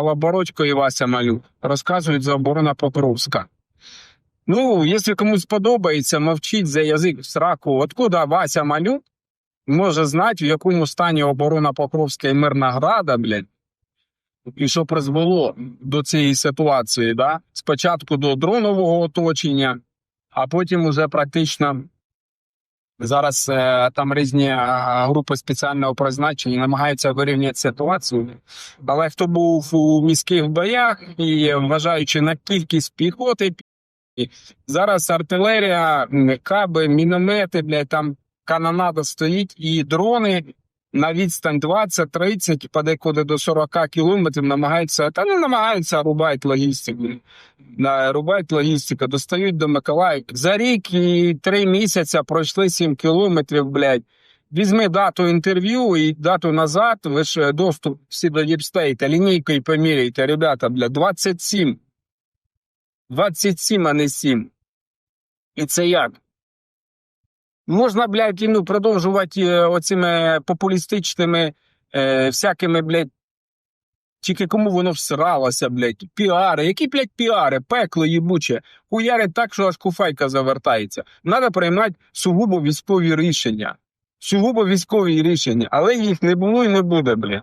Борочко і Вася Малюк розказують за оборона Покровська. Ну, якщо комусь подобається, мовчіть за язик в сраку. Откуда Вася Малюк може знати, в якому стані оборона Покровська і Мирна Града, блядь, і що призвело до цієї ситуації, да? Спочатку до дронового оточення, а потім уже практично зараз е, там різні е, групи спеціального призначення намагаються вирівняти ситуацію. Але хто був у міських боях і вважаючи на кількість піхоти, зараз артилерія, каби, міномети, блядь, там канонада стоїть, і дрони на відстань 20-30, подекуди до 40 кілометрів намагаються, та не намагаються, а рубають логістику. Рубають логістику, достають до Миколаївки. За рік і три місяці пройшли 7 кілометрів, блядь. Візьми дату інтерв'ю і дату назад, ви ж е, доступ всі до діпстейта, лінійкою поміряйте, ребята, блядь, 27. 27, а не 7. І це як? Можна, блядь, ну, продовжувати е, оцими популістичними е, всякими, блядь, тільки кому воно всралося, блядь, піари. Які, блядь, піари? Пекло їбуче. хуяри так, що аж куфайка завертається. Треба приймати сугубо військові рішення. Сугубо військові рішення, але їх не було і не буде, блядь.